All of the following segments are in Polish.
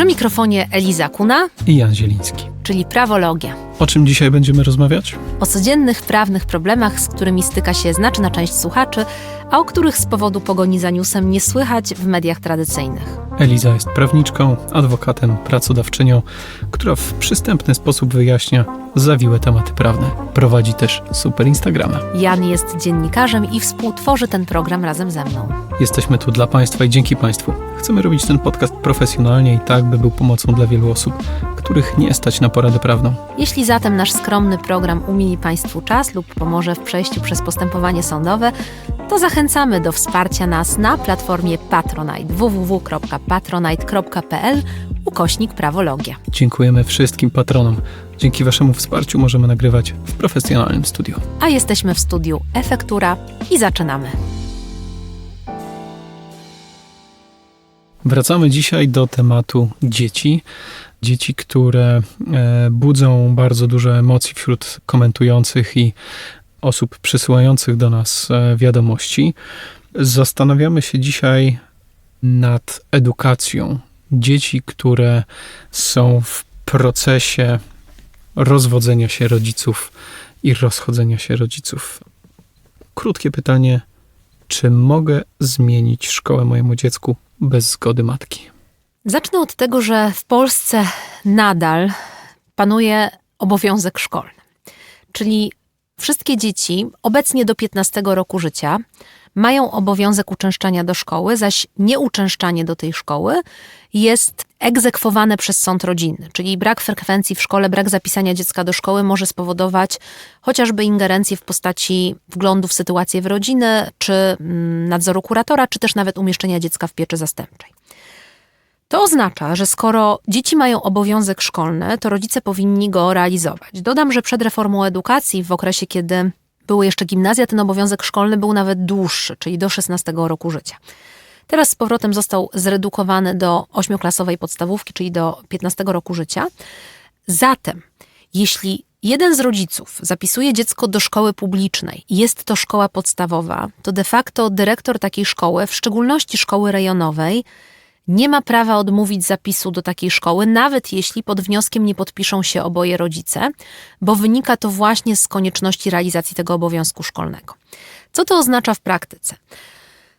Przy mikrofonie Eliza Kuna, i Jan Zieliński. czyli prawologia. O czym dzisiaj będziemy rozmawiać? O codziennych prawnych problemach, z którymi styka się znaczna część słuchaczy, a o których z powodu pogoni za newsem nie słychać w mediach tradycyjnych. Eliza jest prawniczką, adwokatem, pracodawczynią, która w przystępny sposób wyjaśnia zawiłe tematy prawne. Prowadzi też super Instagrama. Jan jest dziennikarzem i współtworzy ten program razem ze mną. Jesteśmy tu dla Państwa i dzięki Państwu. Chcemy robić ten podcast profesjonalnie i tak, by był pomocą dla wielu osób, których nie stać na poradę prawną. Jeśli zatem nasz skromny program umili Państwu czas lub pomoże w przejściu przez postępowanie sądowe, to zachęcamy do wsparcia nas na platformie Patronite www.patronite.pl ukośnik prawologia. Dziękujemy wszystkim patronom. Dzięki Waszemu wsparciu możemy nagrywać w profesjonalnym studiu. A jesteśmy w studiu Efektura i zaczynamy. Wracamy dzisiaj do tematu dzieci. Dzieci, które e, budzą bardzo dużo emocji wśród komentujących i osób przysyłających do nas e, wiadomości. Zastanawiamy się dzisiaj nad edukacją dzieci, które są w procesie rozwodzenia się rodziców i rozchodzenia się rodziców. Krótkie pytanie: czy mogę zmienić szkołę mojemu dziecku bez zgody matki? Zacznę od tego, że w Polsce nadal panuje obowiązek szkolny. Czyli wszystkie dzieci obecnie do 15 roku życia mają obowiązek uczęszczania do szkoły, zaś nieuczęszczanie do tej szkoły jest egzekwowane przez sąd rodzinny. Czyli brak frekwencji w szkole, brak zapisania dziecka do szkoły może spowodować chociażby ingerencję w postaci wglądu w sytuację w rodziny, czy mm, nadzoru kuratora, czy też nawet umieszczenia dziecka w pieczy zastępczej. To oznacza, że skoro dzieci mają obowiązek szkolny, to rodzice powinni go realizować. Dodam, że przed reformą edukacji, w okresie kiedy były jeszcze gimnazja, ten obowiązek szkolny był nawet dłuższy, czyli do 16 roku życia. Teraz z powrotem został zredukowany do ośmioklasowej podstawówki, czyli do 15 roku życia. Zatem, jeśli jeden z rodziców zapisuje dziecko do szkoły publicznej jest to szkoła podstawowa, to de facto dyrektor takiej szkoły, w szczególności szkoły rejonowej, nie ma prawa odmówić zapisu do takiej szkoły, nawet jeśli pod wnioskiem nie podpiszą się oboje rodzice, bo wynika to właśnie z konieczności realizacji tego obowiązku szkolnego. Co to oznacza w praktyce?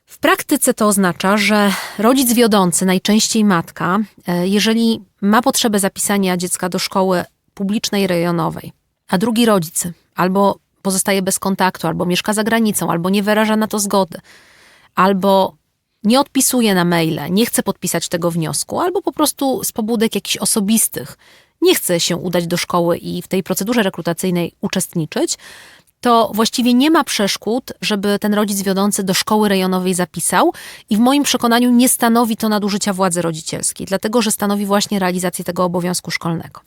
W praktyce to oznacza, że rodzic wiodący, najczęściej matka, e, jeżeli ma potrzebę zapisania dziecka do szkoły publicznej rejonowej, a drugi rodzic albo pozostaje bez kontaktu, albo mieszka za granicą, albo nie wyraża na to zgody, albo nie odpisuje na maile, nie chce podpisać tego wniosku, albo po prostu z pobudek jakichś osobistych nie chce się udać do szkoły i w tej procedurze rekrutacyjnej uczestniczyć, to właściwie nie ma przeszkód, żeby ten rodzic wiodący do szkoły rejonowej zapisał i w moim przekonaniu nie stanowi to nadużycia władzy rodzicielskiej, dlatego że stanowi właśnie realizację tego obowiązku szkolnego.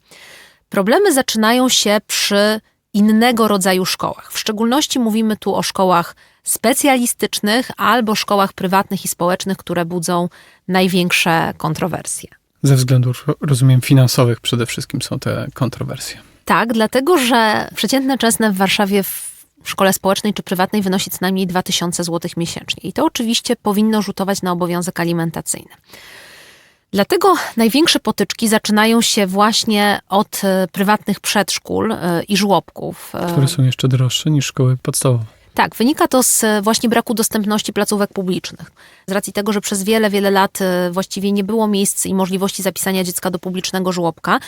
Problemy zaczynają się przy innego rodzaju szkołach. W szczególności mówimy tu o szkołach specjalistycznych albo szkołach prywatnych i społecznych, które budzą największe kontrowersje. Ze względów, rozumiem, finansowych przede wszystkim są te kontrowersje. Tak, dlatego że przeciętne czesne w Warszawie w szkole społecznej czy prywatnej wynosi co najmniej 2000 zł miesięcznie. I to oczywiście powinno rzutować na obowiązek alimentacyjny. Dlatego największe potyczki zaczynają się właśnie od e, prywatnych przedszkól e, i żłobków. E, Które są jeszcze droższe niż szkoły podstawowe. Tak, wynika to z właśnie braku dostępności placówek publicznych. Z racji tego, że przez wiele, wiele lat właściwie nie było miejsc i możliwości zapisania dziecka do publicznego żłobka,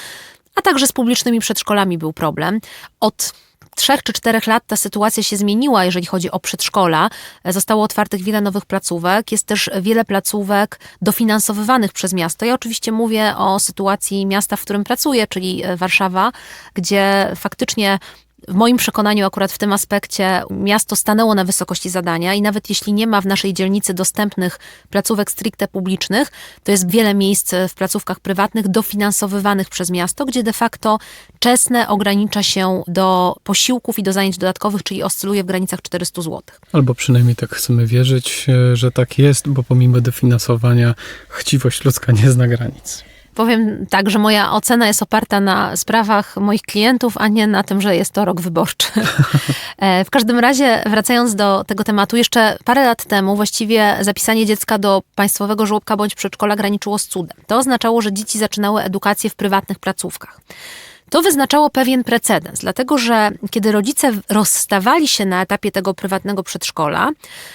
a także z publicznymi przedszkolami był problem. Od trzech czy czterech lat ta sytuacja się zmieniła, jeżeli chodzi o przedszkola. Zostało otwartych wiele nowych placówek. Jest też wiele placówek dofinansowywanych przez miasto. Ja oczywiście mówię o sytuacji miasta, w którym pracuję, czyli e, Warszawa, gdzie faktycznie w moim przekonaniu, akurat w tym aspekcie, miasto stanęło na wysokości zadania i nawet jeśli nie ma w naszej dzielnicy dostępnych placówek stricte publicznych, to jest wiele miejsc w placówkach prywatnych dofinansowywanych przez miasto, gdzie de facto czesne ogranicza się do posiłków i do zajęć dodatkowych, czyli oscyluje w granicach 400 zł. Albo przynajmniej tak chcemy wierzyć, e, że tak jest, bo pomimo dofinansowania chciwość ludzka nie zna granic. Powiem tak, że moja ocena jest oparta na sprawach moich klientów, a nie na tym, że jest to rok wyborczy. E, w każdym razie, wracając do tego tematu, jeszcze parę lat temu właściwie zapisanie dziecka do państwowego żłobka bądź przedszkola graniczyło z cudem. To oznaczało, że dzieci zaczynały edukację w prywatnych placówkach. To wyznaczało pewien precedens, dlatego że kiedy rodzice rozstawali się na etapie tego prywatnego przedszkola,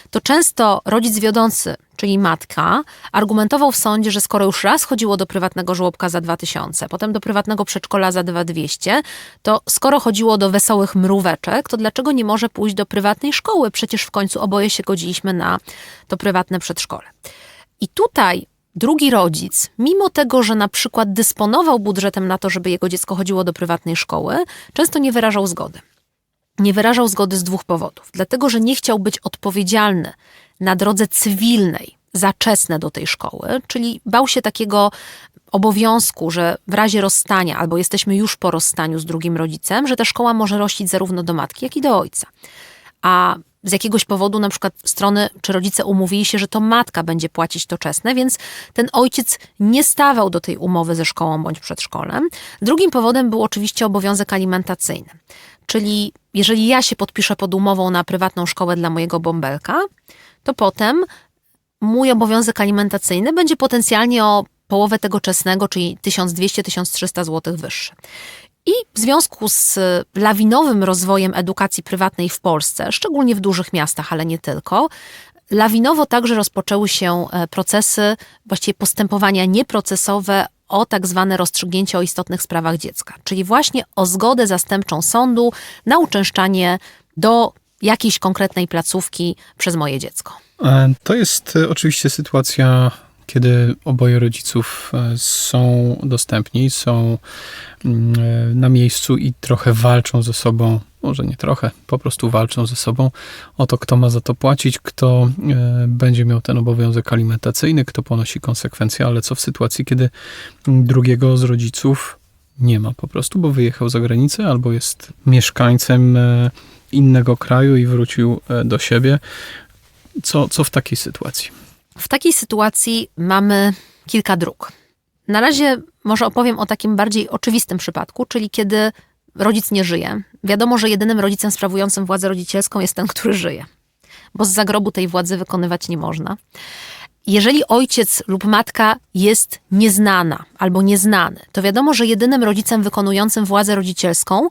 to często rodzic wiodący, czyli matka, argumentował w sądzie, że skoro już raz chodziło do prywatnego żłobka za 2000, potem do prywatnego przedszkola za 2200, to skoro chodziło do wesołych mróweczek, to dlaczego nie może pójść do prywatnej szkoły? Przecież w końcu oboje się godziliśmy na to prywatne przedszkole. I tutaj drugi rodzic, mimo tego, że na przykład dysponował budżetem na to, żeby jego dziecko chodziło do prywatnej szkoły, często nie wyrażał zgody. Nie wyrażał zgody z dwóch powodów. Dlatego, że nie chciał być odpowiedzialny na drodze cywilnej za czesne do tej szkoły, czyli bał się takiego obowiązku, że w razie rozstania albo jesteśmy już po rozstaniu z drugim rodzicem, że ta szkoła może rościć zarówno do matki, jak i do ojca. A z jakiegoś powodu na przykład strony czy rodzice umówili się, że to matka będzie płacić to czesne, więc ten ojciec nie stawał do tej umowy ze szkołą bądź przedszkolem. Drugim powodem był oczywiście obowiązek alimentacyjny. Czyli jeżeli ja się podpiszę pod umową na prywatną szkołę dla mojego bąbelka, to potem mój obowiązek alimentacyjny będzie potencjalnie o połowę tego czesnego, czyli 1200-1300 zł wyższy. I w związku z lawinowym rozwojem edukacji prywatnej w Polsce, szczególnie w dużych miastach, ale nie tylko, lawinowo także rozpoczęły się e, procesy, właściwie postępowania nieprocesowe o tak zwane rozstrzygnięcie o istotnych sprawach dziecka, czyli właśnie o zgodę zastępczą sądu na uczęszczanie do jakiejś konkretnej placówki przez moje dziecko. E, to jest e, oczywiście sytuacja, kiedy oboje rodziców e, są dostępni, są mm, na miejscu i trochę walczą ze sobą, może nie trochę, po prostu walczą ze sobą o to, kto ma za to płacić, kto będzie miał ten obowiązek alimentacyjny, kto ponosi konsekwencje, ale co w sytuacji, kiedy drugiego z rodziców nie ma po prostu, bo wyjechał za granicę albo jest mieszkańcem innego kraju i wrócił do siebie. Co, co w takiej sytuacji? W takiej sytuacji mamy kilka dróg. Na razie może opowiem o takim bardziej oczywistym przypadku, czyli kiedy rodzic nie żyje. Wiadomo, że jedynym rodzicem sprawującym władzę rodzicielską jest ten, który żyje, bo z zagrobu tej władzy wykonywać nie można. Jeżeli ojciec lub matka jest nieznana albo nieznany, to wiadomo, że jedynym rodzicem wykonującym władzę rodzicielską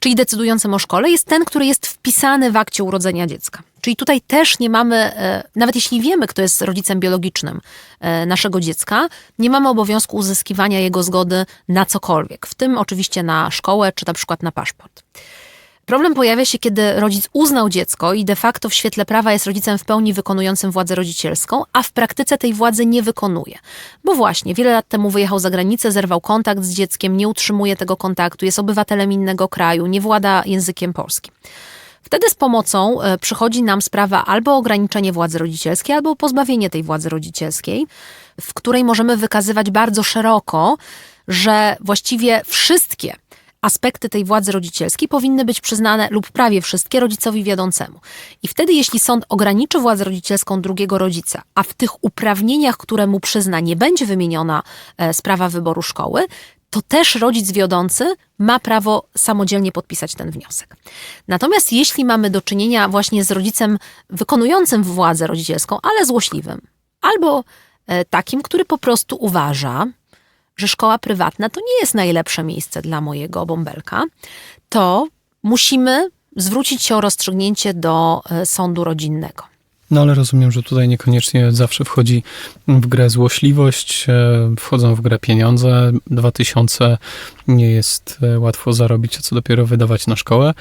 czyli decydującym o szkole, jest ten, który jest wpisany w akcie urodzenia dziecka. Czyli tutaj też nie mamy, e, nawet jeśli wiemy, kto jest rodzicem biologicznym e, naszego dziecka, nie mamy obowiązku uzyskiwania jego zgody na cokolwiek, w tym oczywiście na szkołę czy na przykład na paszport. Problem pojawia się, kiedy rodzic uznał dziecko i de facto w świetle prawa jest rodzicem w pełni wykonującym władzę rodzicielską, a w praktyce tej władzy nie wykonuje. Bo właśnie, wiele lat temu wyjechał za granicę, zerwał kontakt z dzieckiem, nie utrzymuje tego kontaktu, jest obywatelem innego kraju, nie włada językiem polskim. Wtedy z pomocą e, przychodzi nam sprawa albo ograniczenie władzy rodzicielskiej, albo pozbawienie tej władzy rodzicielskiej, w której możemy wykazywać bardzo szeroko, że właściwie wszystkie aspekty tej władzy rodzicielskiej powinny być przyznane lub prawie wszystkie rodzicowi wiodącemu. I wtedy, jeśli sąd ograniczy władzę rodzicielską drugiego rodzica, a w tych uprawnieniach, które mu przyzna, nie będzie wymieniona e, sprawa wyboru szkoły, to też rodzic wiodący ma prawo samodzielnie podpisać ten wniosek. Natomiast jeśli mamy do czynienia właśnie z rodzicem wykonującym władzę rodzicielską, ale złośliwym, albo e, takim, który po prostu uważa, że szkoła prywatna to nie jest najlepsze miejsce dla mojego bąbelka, to musimy zwrócić się o rozstrzygnięcie do e, sądu rodzinnego. No ale rozumiem, że tutaj niekoniecznie zawsze wchodzi w grę złośliwość, e, wchodzą w grę pieniądze. 2000 nie jest e, łatwo zarobić, a co dopiero wydawać na szkołę.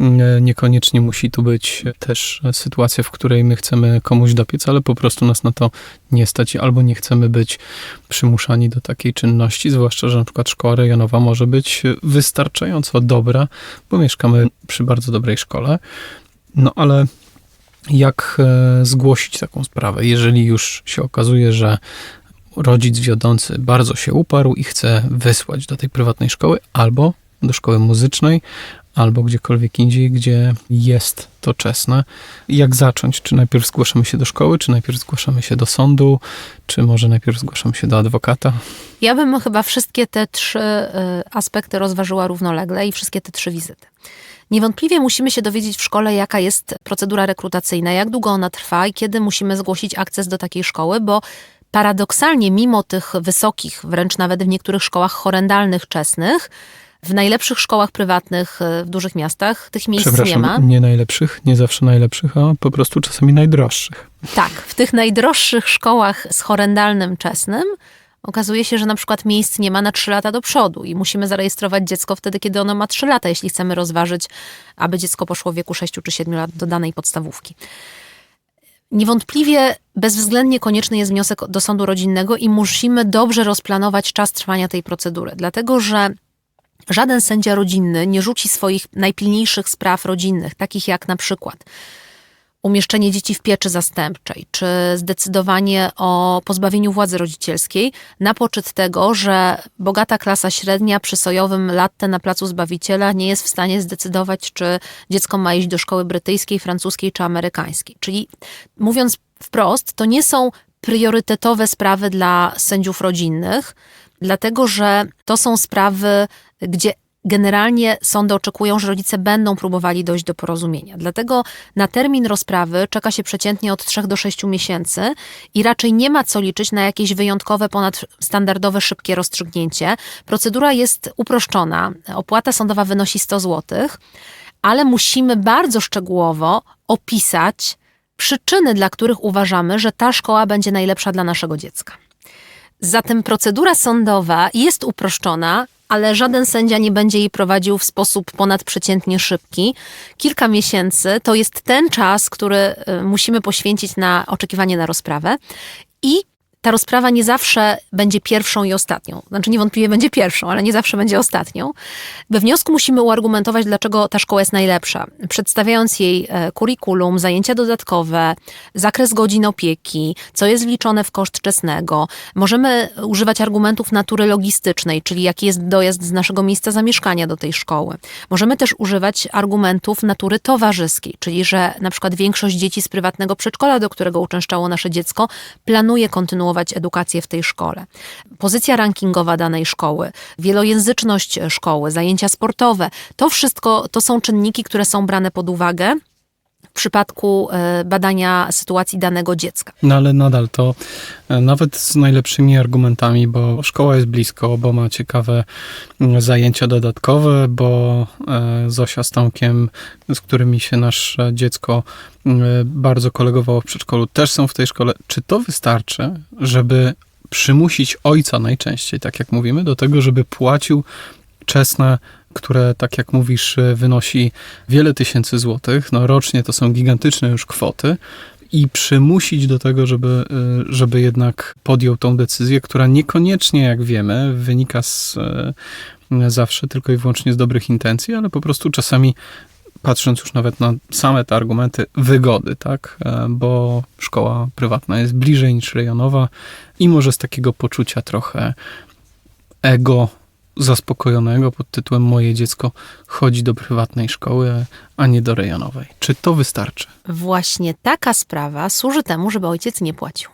E, niekoniecznie musi tu być też sytuacja, w której my chcemy komuś dopiec, ale po prostu nas na to nie stać albo nie chcemy być przymuszani do takiej czynności, zwłaszcza, że na przykład szkoła rejonowa może być wystarczająco dobra, bo mieszkamy przy bardzo dobrej szkole. No ale jak e, zgłosić taką sprawę, jeżeli już się okazuje, że rodzic wiodący bardzo się uparł i chce wysłać do tej prywatnej szkoły albo do szkoły muzycznej, albo gdziekolwiek indziej, gdzie jest to czesne. Jak zacząć? Czy najpierw zgłaszamy się do szkoły, czy najpierw zgłaszamy się do sądu, czy może najpierw zgłaszamy się do adwokata? Ja bym chyba wszystkie te trzy y, aspekty rozważyła równolegle i wszystkie te trzy wizyty. Niewątpliwie musimy się dowiedzieć w szkole, jaka jest procedura rekrutacyjna, jak długo ona trwa i kiedy musimy zgłosić akces do takiej szkoły, bo paradoksalnie, mimo tych wysokich, wręcz nawet w niektórych szkołach horrendalnych, czesnych, w najlepszych szkołach prywatnych y, w dużych miastach tych miejsc nie ma. nie najlepszych, nie zawsze najlepszych, a po prostu czasami najdroższych. Tak, w tych najdroższych szkołach z horrendalnym czesnym okazuje się, że na przykład miejsc nie ma na 3 lata do przodu i musimy zarejestrować dziecko wtedy, kiedy ono ma 3 lata, jeśli chcemy rozważyć, aby dziecko poszło w wieku 6 czy 7 lat do danej podstawówki. Niewątpliwie bezwzględnie konieczny jest wniosek do sądu rodzinnego i musimy dobrze rozplanować czas trwania tej procedury, dlatego że żaden sędzia rodzinny nie rzuci swoich najpilniejszych spraw rodzinnych, takich jak na przykład umieszczenie dzieci w pieczy zastępczej, czy zdecydowanie o pozbawieniu władzy rodzicielskiej na poczet tego, że bogata klasa średnia przy sojowym latte na placu Zbawiciela nie jest w stanie zdecydować, czy dziecko ma iść do szkoły brytyjskiej, francuskiej czy amerykańskiej. Czyli mówiąc wprost, to nie są priorytetowe sprawy dla sędziów rodzinnych, dlatego że to są sprawy, gdzie generalnie sądy oczekują, że rodzice będą próbowali dojść do porozumienia. Dlatego na termin rozprawy czeka się przeciętnie od 3 do 6 miesięcy i raczej nie ma co liczyć na jakieś wyjątkowe, ponadstandardowe, szybkie rozstrzygnięcie. Procedura jest uproszczona. Opłata sądowa wynosi 100 zł, ale musimy bardzo szczegółowo opisać przyczyny, dla których uważamy, że ta szkoła będzie najlepsza dla naszego dziecka. Zatem procedura sądowa jest uproszczona, ale żaden sędzia nie będzie jej prowadził w sposób ponadprzeciętnie szybki. Kilka miesięcy to jest ten czas, który y, musimy poświęcić na oczekiwanie na rozprawę. I ta rozprawa nie zawsze będzie pierwszą i ostatnią. Znaczy niewątpliwie będzie pierwszą, ale nie zawsze będzie ostatnią. We wniosku musimy uargumentować, dlaczego ta szkoła jest najlepsza. Przedstawiając jej e, kurikulum, zajęcia dodatkowe, zakres godzin opieki, co jest wliczone w koszt czesnego. Możemy używać argumentów natury logistycznej, czyli jaki jest dojazd z naszego miejsca zamieszkania do tej szkoły. Możemy też używać argumentów natury towarzyskiej, czyli że na przykład większość dzieci z prywatnego przedszkola, do którego uczęszczało nasze dziecko, planuje kontynuować edukację w tej szkole. Pozycja rankingowa danej szkoły, wielojęzyczność szkoły, zajęcia sportowe, to wszystko to są czynniki, które są brane pod uwagę w przypadku e, badania sytuacji danego dziecka. No ale nadal to e, nawet z najlepszymi argumentami, bo szkoła jest blisko, bo ma ciekawe mm, zajęcia dodatkowe, bo e, Zosia z Tomkiem, z którymi się nasze dziecko mm, bardzo kolegowało w przedszkolu, też są w tej szkole. Czy to wystarczy, żeby przymusić ojca najczęściej, tak jak mówimy, do tego, żeby płacił czesne które, tak jak mówisz, wynosi wiele tysięcy złotych. No, rocznie to są gigantyczne już kwoty. I przymusić do tego, żeby, żeby jednak podjął tą decyzję, która niekoniecznie, jak wiemy, wynika z, zawsze tylko i wyłącznie z dobrych intencji, ale po prostu czasami patrząc już nawet na same te argumenty wygody, tak? Bo szkoła prywatna jest bliżej niż rejonowa i może z takiego poczucia trochę ego zaspokojonego pod tytułem Moje dziecko chodzi do prywatnej szkoły, a nie do rejonowej. Czy to wystarczy? Właśnie taka sprawa służy temu, żeby ojciec nie płacił.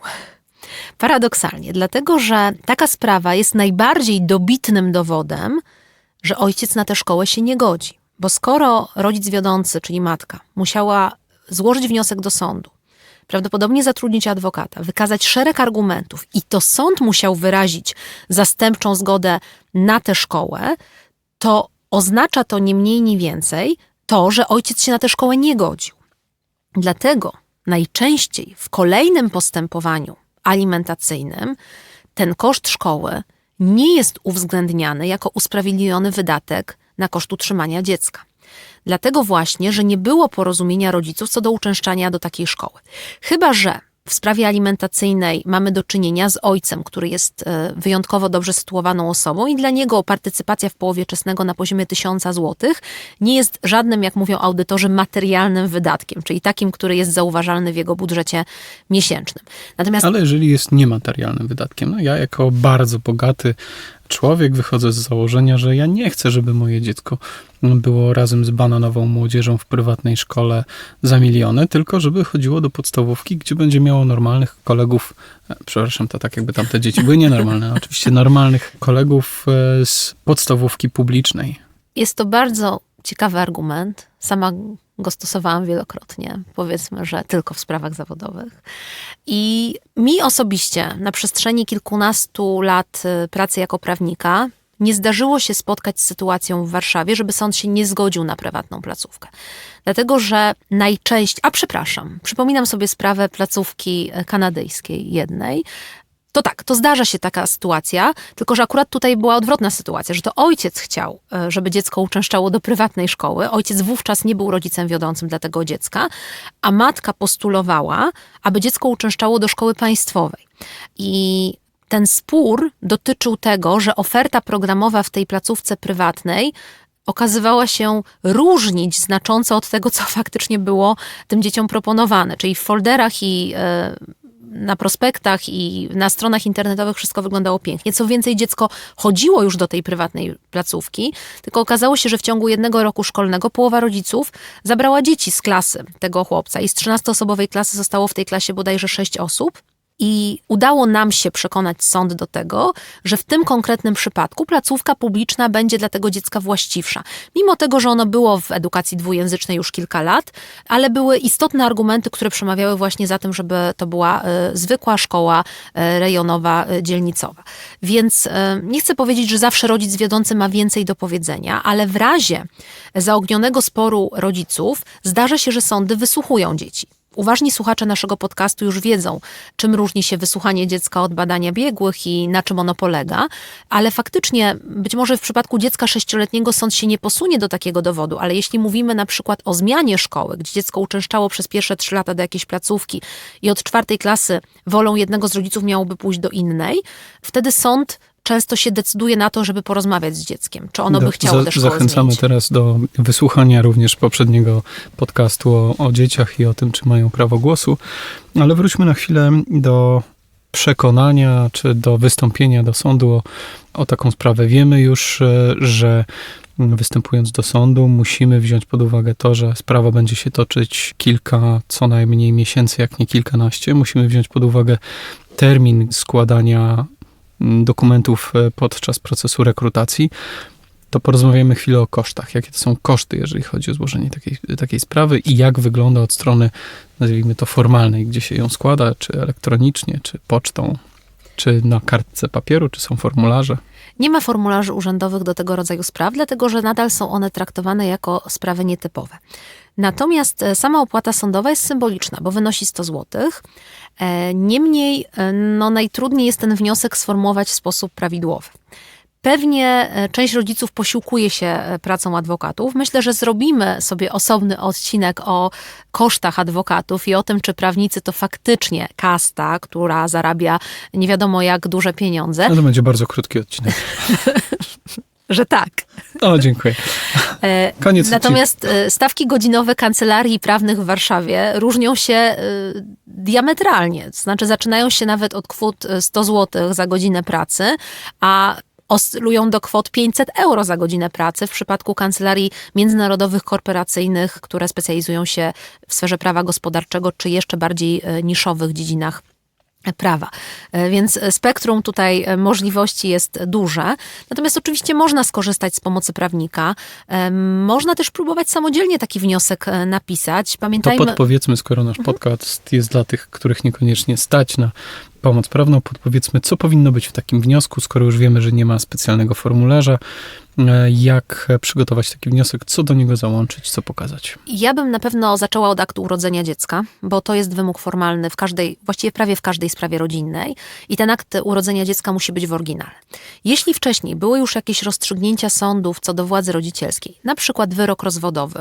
Paradoksalnie, dlatego że taka sprawa jest najbardziej dobitnym dowodem, że ojciec na tę szkołę się nie godzi. Bo skoro rodzic wiodący, czyli matka, musiała złożyć wniosek do sądu, prawdopodobnie zatrudnić adwokata, wykazać szereg argumentów i to sąd musiał wyrazić zastępczą zgodę na tę szkołę, to oznacza to nie mniej, nie więcej to, że ojciec się na tę szkołę nie godził. Dlatego najczęściej w kolejnym postępowaniu alimentacyjnym ten koszt szkoły nie jest uwzględniany jako usprawiedliwiony wydatek na koszt utrzymania dziecka. Dlatego właśnie, że nie było porozumienia rodziców co do uczęszczania do takiej szkoły. Chyba, że w sprawie alimentacyjnej mamy do czynienia z ojcem, który jest e, wyjątkowo dobrze sytuowaną osobą i dla niego partycypacja w połowie czesnego na poziomie 1000 zł nie jest żadnym, jak mówią audytorzy, materialnym wydatkiem, czyli takim, który jest zauważalny w jego budżecie miesięcznym. Natomiast... Ale jeżeli jest niematerialnym wydatkiem, no ja jako bardzo bogaty człowiek, wychodzę z założenia, że ja nie chcę, żeby moje dziecko było razem z bananową młodzieżą w prywatnej szkole za miliony, tylko żeby chodziło do podstawówki, gdzie będzie miało normalnych kolegów, e, przepraszam, to tak jakby tamte dzieci były nienormalne, oczywiście normalnych kolegów e, z podstawówki publicznej. Jest to bardzo ciekawy argument. Sama go stosowałam wielokrotnie, powiedzmy, że tylko w sprawach zawodowych. I mi osobiście na przestrzeni kilkunastu lat y, pracy jako prawnika nie zdarzyło się spotkać z sytuacją w Warszawie, żeby sąd się nie zgodził na prywatną placówkę. Dlatego, że najczęściej, a przepraszam, przypominam sobie sprawę placówki y, kanadyjskiej jednej, to tak, to zdarza się taka sytuacja, tylko że akurat tutaj była odwrotna sytuacja, że to ojciec chciał, e, żeby dziecko uczęszczało do prywatnej szkoły. Ojciec wówczas nie był rodzicem wiodącym dla tego dziecka, a matka postulowała, aby dziecko uczęszczało do szkoły państwowej. I ten spór dotyczył tego, że oferta programowa w tej placówce prywatnej okazywała się różnić znacząco od tego, co faktycznie było tym dzieciom proponowane. Czyli w folderach i e, na prospektach i na stronach internetowych wszystko wyglądało pięknie. Co więcej, dziecko chodziło już do tej prywatnej placówki, tylko okazało się, że w ciągu jednego roku szkolnego połowa rodziców zabrała dzieci z klasy tego chłopca i z 13-osobowej klasy zostało w tej klasie bodajże 6 osób. I udało nam się przekonać sąd do tego, że w tym konkretnym przypadku placówka publiczna będzie dla tego dziecka właściwsza. Mimo tego, że ono było w edukacji dwujęzycznej już kilka lat, ale były istotne argumenty, które przemawiały właśnie za tym, żeby to była y, zwykła szkoła y, rejonowa, y, dzielnicowa. Więc nie chcę powiedzieć, że zawsze rodzic wiodący ma więcej do powiedzenia, ale w razie zaognionego sporu rodziców zdarza się, że sądy wysłuchują dzieci. Uważni słuchacze naszego podcastu już wiedzą, czym różni się wysłuchanie dziecka od badania biegłych i na czym ono polega, ale faktycznie być może w przypadku dziecka sześcioletniego sąd się nie posunie do takiego dowodu, ale jeśli mówimy na przykład o zmianie szkoły, gdzie dziecko uczęszczało przez pierwsze trzy lata do jakiejś placówki i od czwartej klasy wolą jednego z rodziców miałoby pójść do innej, wtedy sąd często się decyduje na to, żeby porozmawiać z dzieckiem, czy ono by chciało za, też Zachęcamy zmienić. teraz do wysłuchania również poprzedniego podcastu o, o dzieciach i o tym, czy mają prawo głosu, ale wróćmy na chwilę do przekonania, czy do wystąpienia do sądu o, o taką sprawę. Wiemy już, e, że występując do sądu, musimy wziąć pod uwagę to, że sprawa będzie się toczyć kilka, co najmniej miesięcy, jak nie kilkanaście. Musimy wziąć pod uwagę termin składania dokumentów e, podczas procesu rekrutacji, to porozmawiamy chwilę o kosztach. Jakie to są koszty, jeżeli chodzi o złożenie takiej, takiej sprawy i jak wygląda od strony, nazwijmy to formalnej, gdzie się ją składa, czy elektronicznie, czy pocztą, czy na kartce papieru, czy są formularze. Nie ma formularzy urzędowych do tego rodzaju spraw, dlatego że nadal są one traktowane jako sprawy nietypowe. Natomiast e, sama opłata sądowa jest symboliczna, bo wynosi 100 zł. E, niemniej e, no, najtrudniej jest ten wniosek sformułować w sposób prawidłowy. Pewnie część rodziców posiłkuje się pracą adwokatów. Myślę, że zrobimy sobie osobny odcinek o kosztach adwokatów i o tym, czy prawnicy to faktycznie kasta, która zarabia nie wiadomo jak duże pieniądze. No to będzie bardzo krótki odcinek. że tak. O, dziękuję. Koniec Natomiast odcinka. stawki godzinowe kancelarii prawnych w Warszawie różnią się diametralnie. To znaczy zaczynają się nawet od kwot 100 zł za godzinę pracy, a oscylują do kwot 500 euro za godzinę pracy w przypadku kancelarii międzynarodowych, korporacyjnych, które specjalizują się w sferze prawa gospodarczego czy jeszcze bardziej niszowych dziedzinach prawa. Więc spektrum tutaj możliwości jest duże. Natomiast oczywiście można skorzystać z pomocy prawnika. Można też próbować samodzielnie taki wniosek napisać. Pamiętajmy... To podpowiedzmy, skoro nasz podcast jest dla tych, których niekoniecznie stać na pomoc prawną, podpowiedzmy, co powinno być w takim wniosku, skoro już wiemy, że nie ma specjalnego formularza, jak przygotować taki wniosek, co do niego załączyć, co pokazać? Ja bym na pewno zaczęła od aktu urodzenia dziecka, bo to jest wymóg formalny w każdej, właściwie prawie w każdej sprawie rodzinnej i ten akt urodzenia dziecka musi być w oryginale. Jeśli wcześniej były już jakieś rozstrzygnięcia sądów co do władzy rodzicielskiej, na przykład wyrok rozwodowy,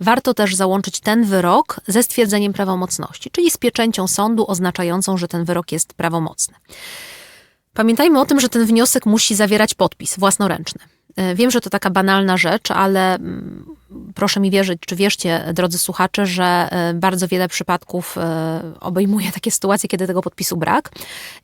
warto też załączyć ten wyrok ze stwierdzeniem prawomocności, czyli z pieczęcią sądu oznaczającą, że ten wyrok jest prawomocny. Pamiętajmy o tym, że ten wniosek musi zawierać podpis własnoręczny. Wiem, że to taka banalna rzecz, ale proszę mi wierzyć, czy wierzcie, drodzy słuchacze, że e, bardzo wiele przypadków e, obejmuje takie sytuacje, kiedy tego podpisu brak.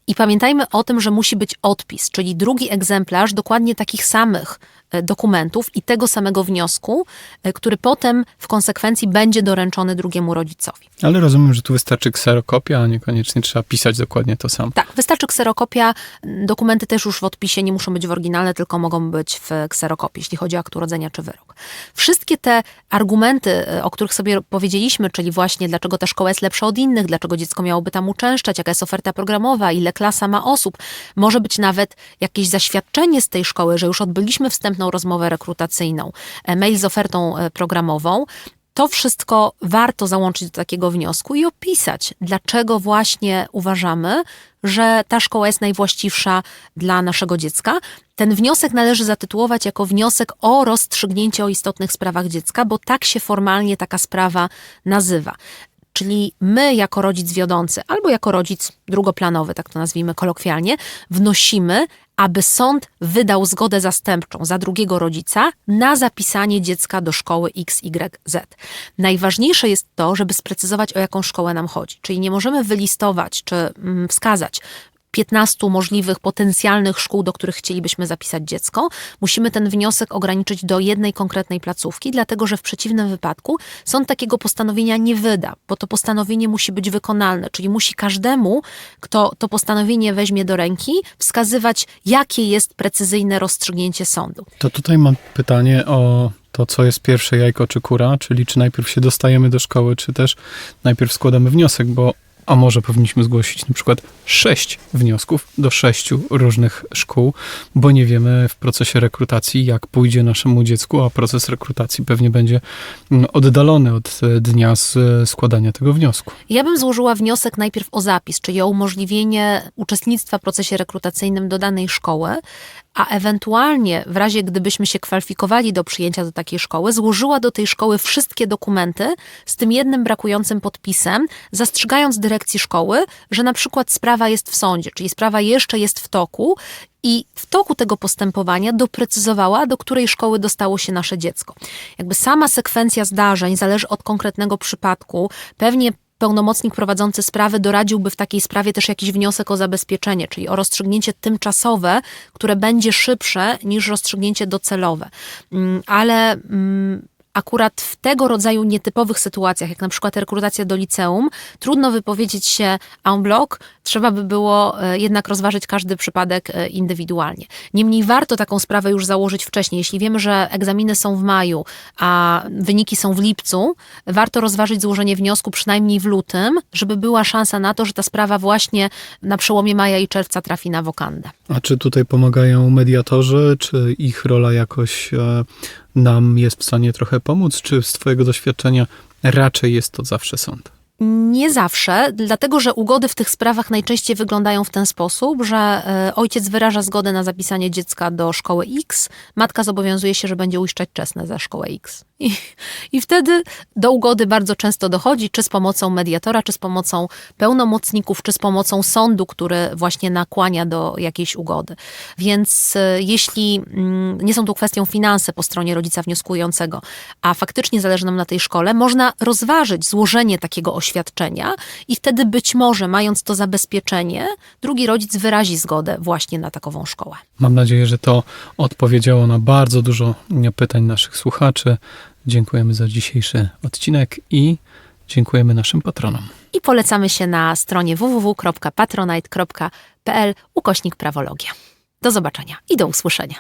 I pamiętajmy o tym, że musi być odpis, czyli drugi egzemplarz dokładnie takich samych e, dokumentów i tego samego wniosku, który potem w konsekwencji będzie doręczony drugiemu rodzicowi. Ale rozumiem, że tu wystarczy kserokopia, a niekoniecznie trzeba pisać dokładnie to samo. Tak, wystarczy kserokopia. Dokumenty też już w odpisie nie muszą być w oryginale, tylko mogą być w kserokopii, jeśli chodzi o akt urodzenia czy wyrok. Wszystkie te argumenty, e, o których sobie powiedzieliśmy, czyli właśnie dlaczego ta szkoła jest lepsza od innych, dlaczego dziecko miałoby tam uczęszczać, jaka jest oferta programowa, ile klasa ma osób, może być nawet jakieś zaświadczenie z tej szkoły, że już odbyliśmy wstępną rozmowę rekrutacyjną, e, mail z ofertą e, programową, to wszystko warto załączyć do takiego wniosku i opisać, dlaczego właśnie uważamy, że ta szkoła jest najwłaściwsza dla naszego dziecka. Ten wniosek należy zatytułować jako wniosek o rozstrzygnięcie o istotnych sprawach dziecka, bo tak się formalnie taka sprawa nazywa. Czyli my, jako rodzic wiodący, albo jako rodzic drugoplanowy, tak to nazwijmy kolokwialnie, wnosimy, aby sąd wydał zgodę zastępczą za drugiego rodzica na zapisanie dziecka do szkoły XYZ. Najważniejsze jest to, żeby sprecyzować, o jaką szkołę nam chodzi. Czyli nie możemy wylistować czy mm, wskazać 15 możliwych potencjalnych szkół, do których chcielibyśmy zapisać dziecko, musimy ten wniosek ograniczyć do jednej konkretnej placówki, dlatego że w przeciwnym wypadku sąd takiego postanowienia nie wyda, bo to postanowienie musi być wykonalne, czyli musi każdemu, kto to postanowienie weźmie do ręki, wskazywać, jakie jest precyzyjne rozstrzygnięcie sądu. To tutaj mam pytanie o to, co jest pierwsze jajko czy kura, czyli czy najpierw się dostajemy do szkoły, czy też najpierw składamy wniosek, bo a może powinniśmy zgłosić na przykład sześć wniosków do sześciu różnych szkół, bo nie wiemy w procesie rekrutacji, jak pójdzie naszemu dziecku, a proces rekrutacji pewnie będzie mm, oddalony od e, dnia e, składania tego wniosku. Ja bym złożyła wniosek najpierw o zapis, czyli o umożliwienie uczestnictwa w procesie rekrutacyjnym do danej szkoły, a ewentualnie w razie gdybyśmy się kwalifikowali do przyjęcia do takiej szkoły, złożyła do tej szkoły wszystkie dokumenty z tym jednym brakującym podpisem, zastrzegając dyrekcji szkoły, że na przykład sprawa jest w sądzie, czyli sprawa jeszcze jest w toku i w toku tego postępowania doprecyzowała, do której szkoły dostało się nasze dziecko. Jakby sama sekwencja zdarzeń zależy od konkretnego przypadku. Pewnie pełnomocnik prowadzący sprawy doradziłby w takiej sprawie też jakiś wniosek o zabezpieczenie, czyli o rozstrzygnięcie tymczasowe, które będzie szybsze niż rozstrzygnięcie docelowe. Mm, Ale mm, akurat w tego rodzaju nietypowych sytuacjach, jak na przykład rekrutacja do liceum, trudno wypowiedzieć się en bloc, trzeba by było e, jednak rozważyć każdy przypadek e, indywidualnie. Niemniej warto taką sprawę już założyć wcześniej. Jeśli wiemy, że egzaminy są w maju, a wyniki są w lipcu, warto rozważyć złożenie wniosku przynajmniej w lutym, żeby była szansa na to, że ta sprawa właśnie na przełomie maja i czerwca trafi na wokandę. A czy tutaj pomagają mediatorzy, czy ich rola jakoś e, nam jest w stanie trochę pomóc, czy z Twojego doświadczenia raczej jest to zawsze sąd? Nie zawsze, dlatego że ugody w tych sprawach najczęściej wyglądają w ten sposób, że e, ojciec wyraża zgodę na zapisanie dziecka do szkoły X, matka zobowiązuje się, że będzie uiszczać czesne za szkołę X. I, I wtedy do ugody bardzo często dochodzi, czy z pomocą mediatora, czy z pomocą pełnomocników, czy z pomocą sądu, który właśnie nakłania do jakiejś ugody. Więc e, jeśli mm, nie są tu kwestią finanse po stronie rodzica wnioskującego, a faktycznie zależy nam na tej szkole, można rozważyć złożenie takiego oświadczenia i wtedy być może, mając to zabezpieczenie, drugi rodzic wyrazi zgodę właśnie na takową szkołę. Mam nadzieję, że to odpowiedziało na bardzo dużo pytań naszych słuchaczy. Dziękujemy za dzisiejszy odcinek i dziękujemy naszym patronom. I polecamy się na stronie www.patronite.pl ukośnik prawologia. Do zobaczenia i do usłyszenia.